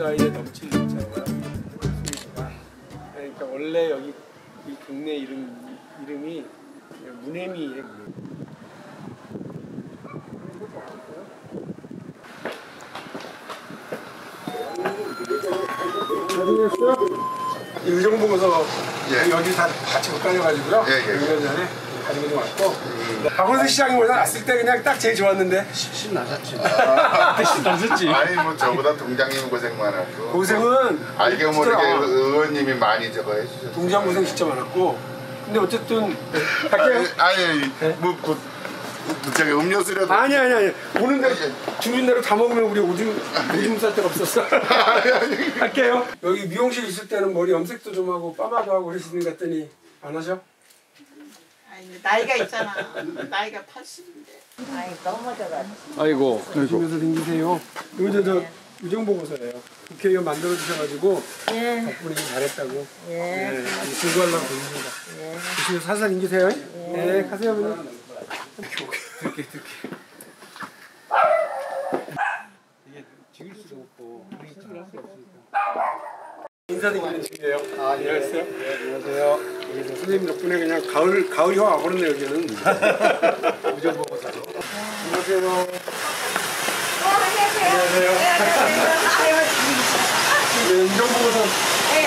넘칠 자예요. 수미씨가. 그러니까 원래 여기 이 동네 이름 이름이 문해미예요. 의정 보고서 예. 여기 다 같이 엇갈려가지고요. 예, 예. 6년 전에 가지고 좀 왔고 박원순 시장이 오다 왔을 때 그냥 딱 제일 좋았는데 신 나셨지. 신나셨지. 아니 뭐 저보다 동장님 고생만 하고 고생은 알게 모르게 의원님이 많이 저거 해주셨어요. 동장 고생 진짜 많았고 근데 어쨌든 갈게요. 아니 뭐 그, 저기 음료수라도 아니 아니 아니 오는 대로 주는 대로 다 먹으면 우리 오줌 오줌 쌀 데가 없었어. 할게요. 여기 미용실 있을 때는 머리 염색도 좀 하고 파마도 하고 그러시는 것 같더니 안 하셔? 아니, 나이가 있잖아. 나이가 80인데. 아이 넘어져가지고 아이고. 조심해서 댕기세요. 이거 저, 저 유정 보고서예요. 국회의원 만들어 주셔가지고 예, 덕분에 좀 잘했다고. 예, 네, 공부하려고 보입니다. 조심해서 살살 댕기세요. 네, 가세요 그냥. 이렇게 이렇게. 이게 찍을 수도 없고 찍을 할 수가 없으니까. 인사드리는 중이에요. 아, 안녕하세요. 네, 안녕하세요. 그래서 선생님 덕분에 그냥 가을 가을이 확 와버렸네 여기는. 무전 보고서. 안녕하세요. 안녕하세요. 네, 무전 보고서.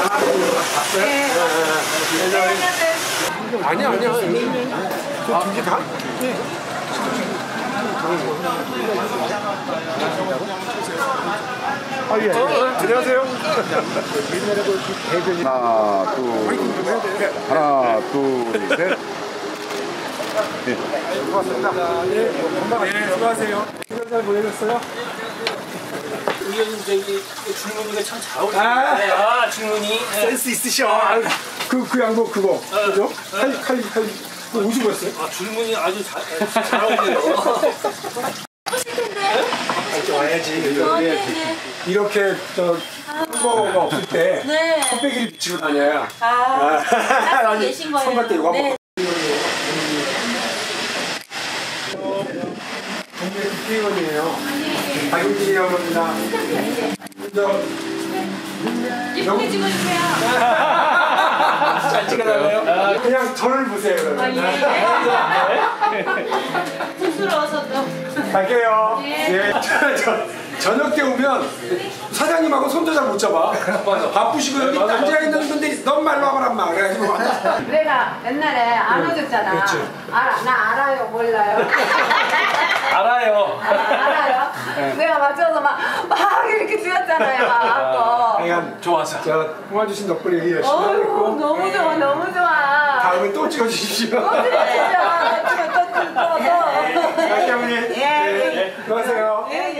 아, 봤어요? 네, 네, 네. 아니야 아니야. 저 두개 다? 네. 아 예. 안녕하세요. 하나, 둘, 하나, 둘, 셋. 네, 네, 수고하세요. 시간 잘 보내셨어요? 의원님 저기 줄무늬가 참 잘 어울리네. 아, 아. 예. 센스 있으셔. 아유, 그, 그 양복 그거. 그죠? 칼, 칼, 칼. 그거 어디서 봤어요? 아, 줄무늬 아주 잘, 잘 어울려요. 이렇게 와야지. 이렇게, 이렇게 저, 햄버거가 없을 때. 네. 컵배기를 비치고 다녀야. 아, 따로 아니, 계신 거예요. 선거 때 이거 한번. 네. 동네 국회의원이에요. 박용진이라고 합니다. 저, 예쁘게 찍어주세요. 잘 찍어달래요? 그냥 저를 보세요. 그러면. 쑥스러워서 또. 갈게요. 네. 예. 저, 저, 저녁 때 오면 사장님하고 손도 잘 못 잡아. 바쁘시고 여기 앉아 있는 건데 넌 말로 와봐라 마. 그래가지고 내가 옛날에 안 얻었잖아. 그렇지. 알아, 나 알아요, 몰라요. 알아요. 아, 알아요. 내가 맞춰서 막, 막 이렇게 뛰었잖아요. 막. 그러니까 좋아서. 저 통화 주신 덕분에 여기 열심히 어우, 하겠고 너무 좋아, 너무 좋아. 다음에 또 찍어주십시오. 또 찍어주세요. 또, 또, 또, 또. 수고하세요. 예, 예.